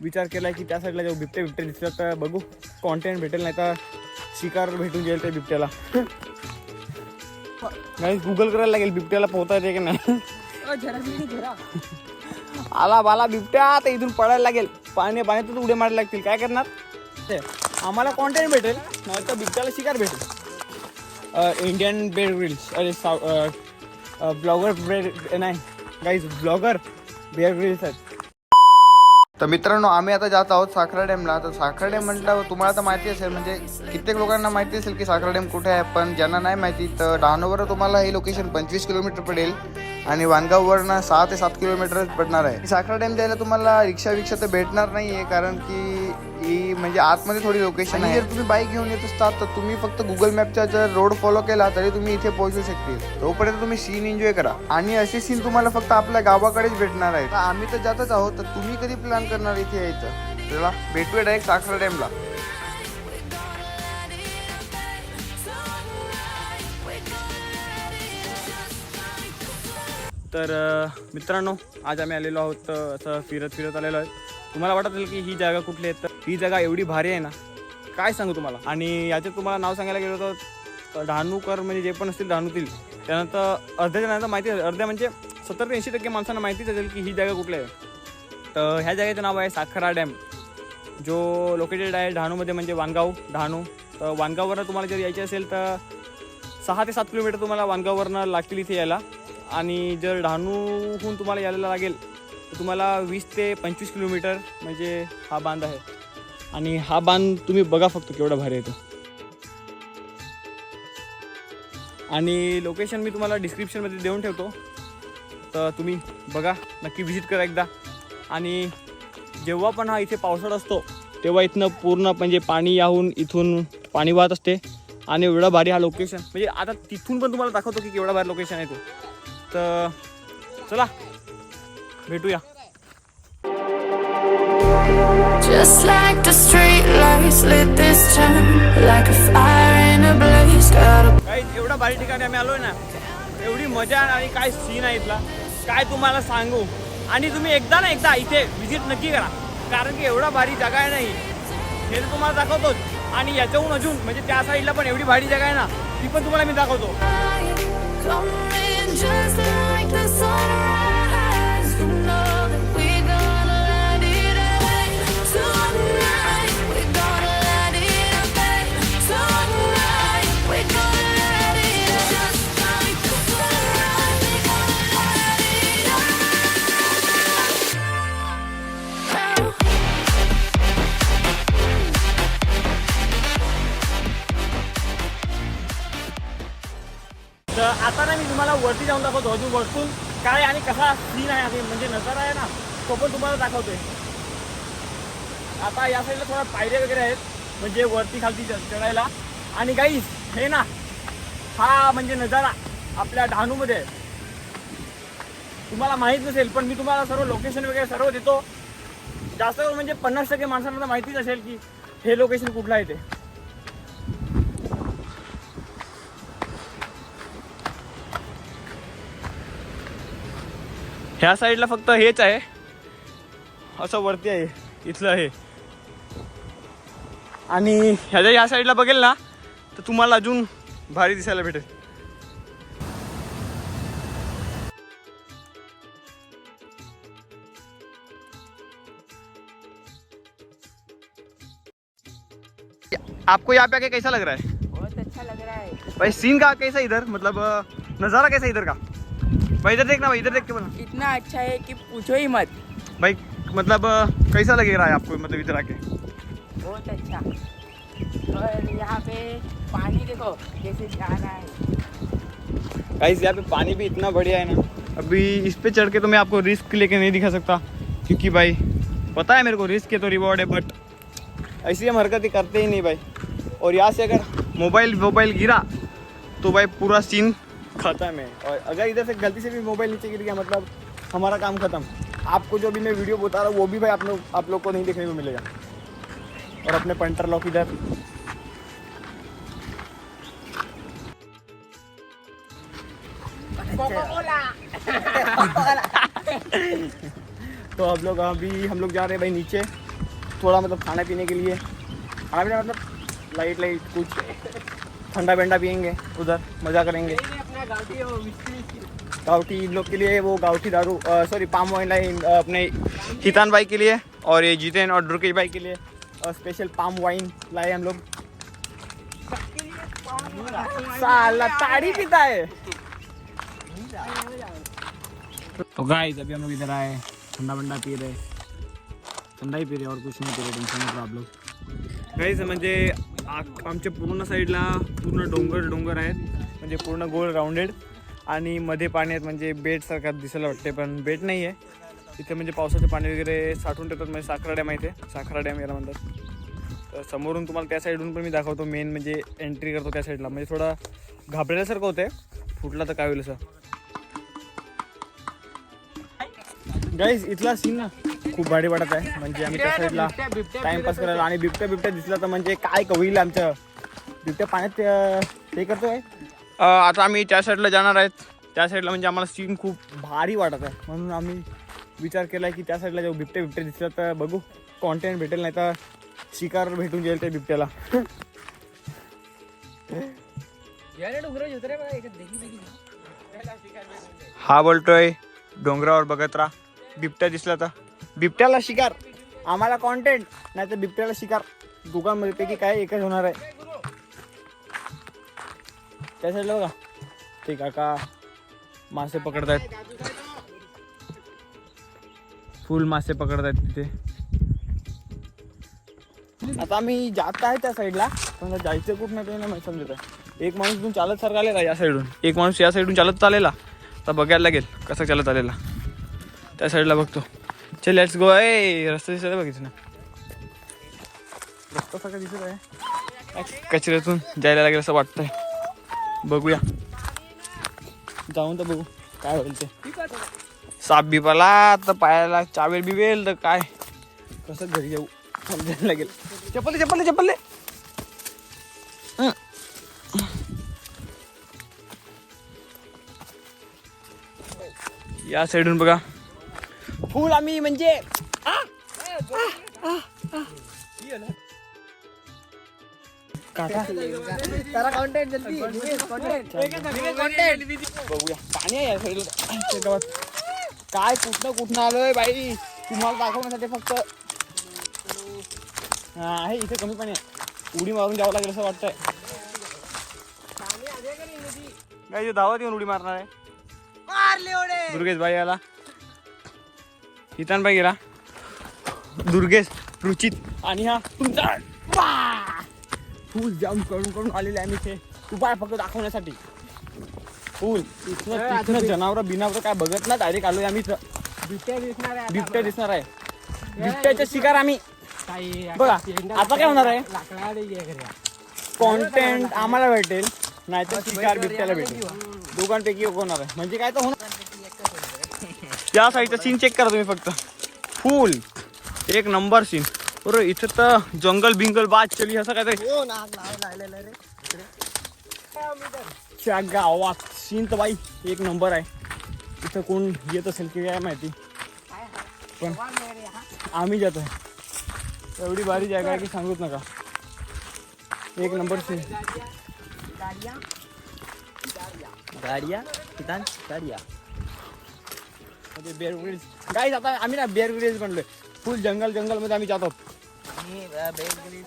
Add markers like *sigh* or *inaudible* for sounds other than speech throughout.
विचार केला की त्या साईडला जाऊ. बिबटे बिबटे दिसलं तर बघू. कॉन्टेंट भेटेल नाही तर शिकार भेटून जाईल त्या बिबट्याला. नाही गुगल करायला लागेल बिबट्याला पोहता येते की नाही? आला बाला बिबट्या आता इथून पडायला लागेल. पाणी पाण्यातच उडे मारायला लागतील. काय करणार? ते आम्हाला कॉन्टेंट भेटेल नाही तर बिबट्याला शिकार भेटेल. इंडियन बेड ग्रिल्स अरे ब्लॉगर बेड नाही गाईज ब्लॉगर बेअर ग्रिल्स आहेत. तर मित्रांनो आम्ही आता जात आहोत साखरा डॅमला. तर साखरा डॅम म्हटलं तुम्हाला तर माहिती असेल म्हणजे कित्येक लोकांना माहिती असेल की साखरा डॅम कुठे आहे पण ज्यांना नाही माहिती तर डहाणूवर तुम्हाला हे लोकेशन पंचवीस किलोमीटर पडेल आणि वानगाववरनं सहा ते सात किलोमीटर पडणार आहे. साखरा डॅम जायला तुम्हाला रिक्षा विक्षा तर भेटणार नाही आहे कारण की ही म्हणजे आतमध्ये थोडी लोकेशन आहे. जर तुम्ही बाईक घेऊन येत असतात तर तुम्ही फक्त गुगल मॅपचा जर रोड फॉलो केला तरी तुम्ही इथे पोहोचू शकतील. तोपर्यंत तुम्ही सीन एन्जॉय करा. आणि असे सीन तुम्हाला फक्त आपल्या गावाकडेच भेटणार आहे आम्ही तर जातच आहोत तर तुम्ही कधी प्लॅन करणार इथे यायचं? चला भेटूया डायरेक्ट साखरा डॅमला तर मित्रांनो आज आम्ही आलेलो आहोत असं फिरत फिरत आलेलो आहे. तुम्हाला वाटत असेल की ही जागा कुठली आहे? तर ही जागा एवढी भारी आहे ना? काय सांगू तुम्हाला? आणि याच्यात तुम्हाला नाव सांगायला गेलो तर डहाणूकर म्हणजे जे पण असतील डहाणूतील त्यानंतर अर्ध्या जणांना तर माहिती अर्ध्या म्हणजे सत्तर ते ऐंशी टक्के माणसांना माहितीच असेल की ही जागा कुठली आहे. तर ह्या जागेचं नाव आहे साखरा डॅम जो लोकेटेड आहे डहाणूमध्ये म्हणजे वानगाव डहाणू तर वानगाववरनं तुम्हाला जर यायचे असेल तर सहा ते सात किलोमीटर तुम्हाला वानगाववरनं लागतील इथे यायला. आणि जर डहाणूहून तुम्हाला यायला लागेल तर तुम्हाला वीस ते पंचवीस किलोमीटर म्हणजे हा बांध आहे. आणि हा बांध तुम्ही बघा फक्त केवढा भारी येतो आणि लोकेशन मी तुम्हाला डिस्क्रिप्शनमध्ये देऊन ठेवतो. तर तुम्ही बघा नक्की व्हिजिट करा एकदा. आणि जेव्हा पण हा इथे पावसाळा असतो तेव्हा इथनं पूर्ण म्हणजे पाणी याहून इथून पाणी वाहत असते. आणि एवढा भारी हा लोकेशन म्हणजे आता तिथून पण तुम्हाला दाखवतो की केवढा भारी लोकेशन आहे तो. तर चला भेटूया. Just like the street lights lit this town Like a fire in a blaze. काही एवढा भारी ठिकाणी आम्ही आलोय ना. एवढी मजा आणि काय सीन आहे इथला. काय तुम्हाला सांगू? आणि तुम्ही एकदा ना एकदा इथे व्हिजिट नक्की करा. कारण की एवढा भारी जागा आहे नाही हे. तर तुम्हाला दाखवतोच. आणि याच्याहून अजून म्हणजे त्या साईडला पण एवढी भारी जागा आहे ना ती पण तुम्हाला मी दाखवतो. Just like the sunrise वरती जाऊन दाखवतो अजून वरतून. काय आणि कसा सीन आहे आणि म्हणजे नजारा आहे ना तो पण तुम्हाला दाखवतोय. आता या साईडला थोडा पायऱ्या वगैरे आहेत म्हणजे वरती खालती चढायला. आणि गाईस हे ना हा म्हणजे नजारा आपल्या डहाणूमध्ये आहे. तुम्हाला माहीत नसेल पण मी तुम्हाला सर्व लोकेशन वगैरे सर्व देतो. जास्त करून म्हणजे पन्नास टक्के माणसांना माहितीच असेल की हे लोकेशन कुठलं आहे ते. ह्या साईडला फक्त हेच आहे. असं वरती आहे. इथलं आहे आणि ह्याच्या ह्या साईडला बघेल ना तर तुम्हाला अजून भारी दिसायला भेटेल. आपको यहाँ पे आके कैसा लग रहा है? बहुत अच्छा लग रहा है। भाई सीन का कैसा इधर? मतलब नज़ारा कैसा इधर का? भाई इधर देखना भाई इधर देख के बोला इतना अच्छा है कि पूछो ही मत। भाई मतलब कैसा लग रहा है आपको मतलब इधर आके? बहुत अच्छा। और यहाँ पे पानी देखो कैसे जा रहा है। गाइस यहाँ पे पानी भी इतना बढ़िया है ना। अभी इस पे चढ़ के तो मैं आपको रिस्क लेके नहीं दिखा सकता क्योंकि भाई पता है मेरे को रिस्क है तो रिवॉर्ड है बट ऐसी हम हरकतें करते ही नहीं भाई। और यहाँ से अगर मोबाइल वोबाइल गिरा तो भाई पूरा सीन खत्म है। और अगर इधर से गलती से भी मोबाइल नीचे गिर गया मतलब हमारा काम खत्म। आपको जो भी मैं वीडियो बता रहा हूँ, वो भी भाई आप लोग आप लोग को नहीं देखने को मिलेगा। और अपने पंटर लॉक इधर। *laughs* तो हम लोग अभी हम लोग जा रहे हैं भाई नीचे, थोड़ा मतलब खाने पीने के लिए। खाना पीना मतलब लाइट लाइट कुछ। ठंडा बेंडा पियेंगे, उधर मज़ा करेंगे। गावठी इन लोग के लिए वो गावठी दारू सॉरी पाम ऑयल है अपने हितान भाई के लिए और ये जितेन और ड्रुकेश भाई के लिए स्पेशल पाम वाइन लाए हम लोग। साला ताड़ी पीता है। तो गाइस अभी हम लोग इधर आए ठंडा बंडा पी रहे। ठंडा ही पी रहे और कुछ नाही पी रहे टेन्शन नका आप लोग गाईज म्हणजे आमच्या पूर्ण साईडला पूर्ण डोंगर डोंगर आहेत म्हणजे पूर्ण गोल राऊंडेड आणि मध्ये पाणी आहेत म्हणजे बेटसारखं दिसायला वाटते पण बेट नाही आहे इथे म्हणजे पावसाचं पाणी वगैरे साठवून ठेवतात म्हणजे साखरा डॅम आहे ते साखरा डॅम याला म्हणतात. तर समोरून तुम्हाला त्या साईडून पण मी दाखवतो मेन म्हणजे एंट्री करतो त्या साईडला म्हणजे थोडा घाबरल्यासारखं होतंय. फुटला तर काय होईल असं. गाईज इथला सीन ना खूप भारी वाटत आहे. म्हणजे आम्ही त्या साईडला टाइमपास करायला आणि बिबट्या बिबट्या दिसला तर म्हणजे काय होईल आमचं. बिबट्या पाण्यात ते करतोय. आता आम्ही त्या साईडला जाणार आहेत. त्या साईडला म्हणजे आम्हाला सीन खूप भारी वाटत आहे. म्हणून आम्ही विचार केला की त्या साईडला जाऊ. बिबट्या बिबटे दिसला तर बघू. कॉन्टेंट भेटेल नाही तर शिकार भेटून जाईल त्या बिबट्याला. हा बोलतोय. डोंगरावर बघत राहा. बिबट्या दिसला तर. बिबट्याला शिकार. आम्हाला कॉन्टेंट नाही तर बिबट्याला शिकार. दुकानमध्ये पैकी काय एकच होणार आहे. त्या साईडला बघा ते काका। मासे पकडतायत फुल मासे पकडतायत तिथे। आता आम्ही जात आहे त्या साईडला पण जायचं कुठं नाही ते नाही समजत आहे. एक माणूस इथून चालत सारखा आलेला या साईडून एक माणूस या साईडून चालत चालेला. तर बघायला लागेल कसं चालत आलेला. त्या साईडला बघतो. चल लेट्स गो आहे रस्ता दिसत आहे बघितलं ना? रस्ता सगळं दिसत आहे. कचऱ्यातून जायला लागेल असं वाटतंय. बघूया. जाऊन तर बघू. काय होईल ते. साप बिपाला तर पायाला चावेल बिवेल तर काय? कसं घरी जाऊ समजायला लागेल. चप्पल दे. हं. या साईडून बघा. फुल आम्ही म्हणजे आ, आ, आ, आ. काका. बघूया. पाणी आहे या गावात काय कुठनं कुठनं आलोय बाई? तुम्हाला दाखवण्यासाठी फक्त. हा आहे इथे कमी पाणी आहे. उडी मारून जावं लागेल असं वाटतंय. काय इथे धावत येऊन उडी मारणार आहे? दुर्गेश भाई आला हितान भाई गेला. दुर्गेश रुचित आणि हा तुमचा! फुल जाम करून करून आलेले आम्ही इथे. उपाय फक्त दाखवण्यासाठी. फुल. इथनं जनावर बिनावर काय बघत ना डायरेक्ट आलोय आम्ही इथं. बिबट्या दिसणार आहे बिबट्याचा शिकार आम्ही. बघा आता काय होणार आहे? कॉन्टेंट आम्हाला भेटेल नाही तर शिकार बिबट्याला भेटेल. दोघांपैकी एक होणार आहे. म्हणजे काय तर होणार? या साईडचा सीन चेक करा तुम्ही फक्त. फुल एक नंबर सीन बरोबर इथं तर जंगल बिंगल बाज चली असं काहीतरी च्या गावात सीन तर बाई एक नंबर आहे. इथं कोण येत असेल की काय माहिती. पण आम्ही जातो एवढी भारी जागा आहे की सांगूच नका. एक नंबर सीन गाडिया? कितान? गाडिया. बेअर ग्रिल्स गाईज आता आम्ही ना बेअर ग्रिल्स बनलोय फुल जंगल जंगलमध्ये आम्ही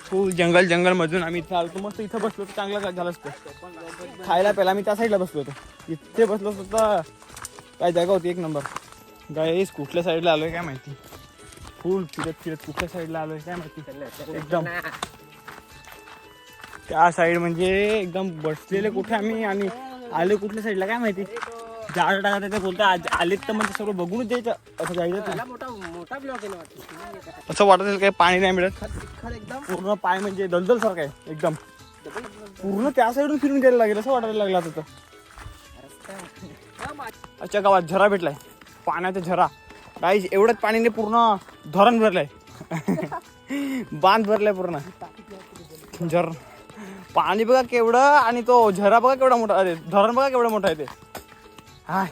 फुल जंगल जंगल मधून आम्ही इथं आलो मस्त इथं बसलो तर चांगलं झालं असतं. खायला पहिला आम्ही त्या साईडला बसलो होतो. इथे बसलो होतो तर काय जागा होती एक नंबर. गाईस कुठल्या साईडला आलोय काय माहिती? फुल फिरत फिरत कुठल्या साईडला आलोय काय माहिती? एकदम. त्या साईड म्हणजे एकदम बसलेले कुठे आम्ही आणि आलो कुठल्या साईडला काय माहिती? झाड टाकत ते बोलता आज आलेत तर म्हणजे सगळं बघूनच द्यायचं. असं जायचं असं वाटत असेल काही पाणी नाही मिळत. पूर्ण पाय म्हणजे दलदल सारखं आहे एकदम. पूर्ण त्या साईडून फिरून गेलं लागेल असं वाटायला लागलं आता तर. अच्छा गावात झरा भेटलाय. पाण्याचा झरा. काही एवढंच पाणीने पूर्ण धरण भरलंय. *laughs* बांध भरलाय पूर्ण. झर. पाणी बघा केवढं आणि तो झरा बघा केवढा मोठा अरे धरण बघा केवढं मोठं आहे ते. हाय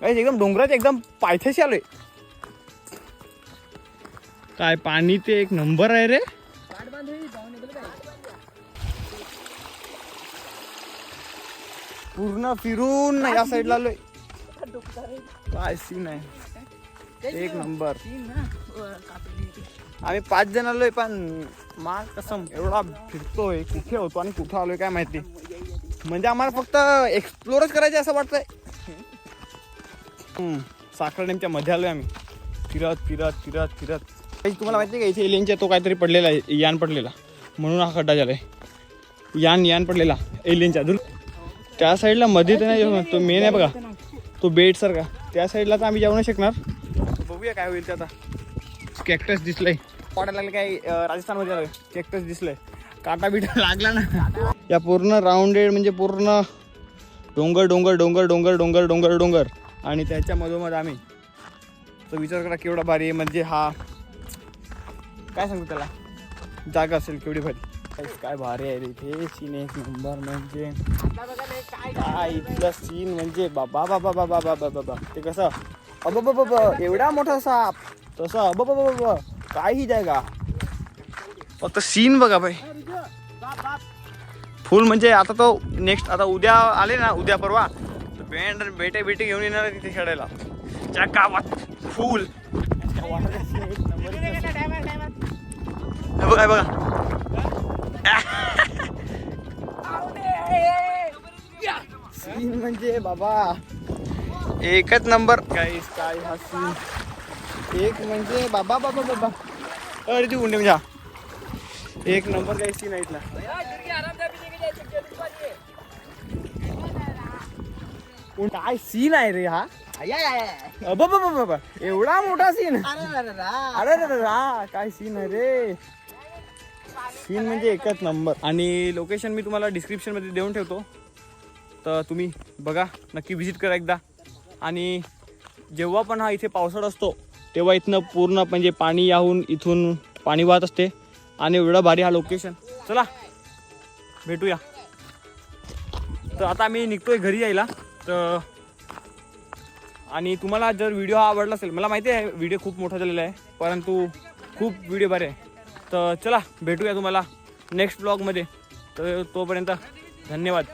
काही एकदम डोंगरात एकदम पायथ्याशी आलोय. काय पाणी ते एक नंबर आहे रे? पूर्ण फिरून या साईडला आलोय. काय सीन आहे? एक नंबर. आम्ही पाच जण आलोय पण मा कसम एवढा फिरतोय कुठे होतो आणि कुठं आलोय काय माहिती. म्हणजे आम्हाला फक्त एक्सप्लोरच करायचे असं वाटतंय. साखर डॅमच्या मध्ये आलोय आम्ही. फिरत फिरत फिरत फिरत. तुम्हाला माहिती आहे का? इथे एलियनच्या तो काहीतरी पडलेला आहे यान पडलेला. म्हणून हा खड्डा झालाय. यान यान पडलेला एलियनच्या दूर त्या साईडला मध्ये तर नाही तो मेन आहे बघा. तो बेट सारखा. त्या साईडला तर आम्ही जाऊ नाही शकणार. बघूया काय होईल ते आता. कॅक्टस दिसलंय. वाटायला लागलं काय राजस्थानमध्ये आलोय. कॅक्टस दिसलंय. काटा बिटा *laughs* लागला ना. या पूर्ण राऊंडेड म्हणजे पूर्ण डोंगर डोंगर डोंगर डोंगर डोंगर डोंगर डोंगर. आणि त्याच्या मधोमध आम्ही. तो विचार करा केवढा भारी आहे. म्हणजे हा काय सांगतो त्याला? जागा असेल केवढी भारी. काय- भारी आहे रे. इथे सीन आहे. नंबर म्हणजे काय इथलं सीन म्हणजे. बाबा बाबा बाबा बाबा बाबा ते कसं? अब बाबा एवढा मोठा साप. तसं अब बाबा बाबा काही जागा. फक्त सीन बघा भाई फुल म्हणजे आता तो नेक्स्ट आता उद्या आले ना उद्या परवा. बँड बेटे बेटे घेऊन येणार आहे तिथे खेळायला त्या गावात फुल. बघा बघा सीन म्हणजे बाबा एकच नंबर. काय काय हा सीन एक म्हणजे बाबा बाबा बाबा. अरे ती गुंडे म्हणजे एक नंबर काय सीन आहे इथला. काय सीन आहे रे हा? अबा बाबा बाबा एवढा मोठा सीन अरे रा, काय सीन आहे रे? सीन म्हणजे एकच नंबर आणि लोकेशन मी तुम्हाला डिस्क्रिप्शनमध्ये देऊन ठेवतो. तर तुम्ही बघा नक्की व्हिजिट करा एकदा. आणि जेव्हा पण हा इथे पावसाळा असतो तेव्हा इथनं पूर्ण म्हणजे पाणी याहून इथून पाणी वाहत असते. आणि एवढं भारी हा लोकेशन चला भेटूया. तर आता मी निघतोय घरी यायला. तर आणि तुम्हाला जर व्हिडिओ हा आवडला असेल मला माहिती आहे व्हिडिओ खूप मोठा झालेला आहे परंतु खूप व्हिडिओ बरे आहे. तर चला भेटूया तुम्हाला नेक्स्ट ब्लॉगमध्ये तर तोपर्यंत धन्यवाद.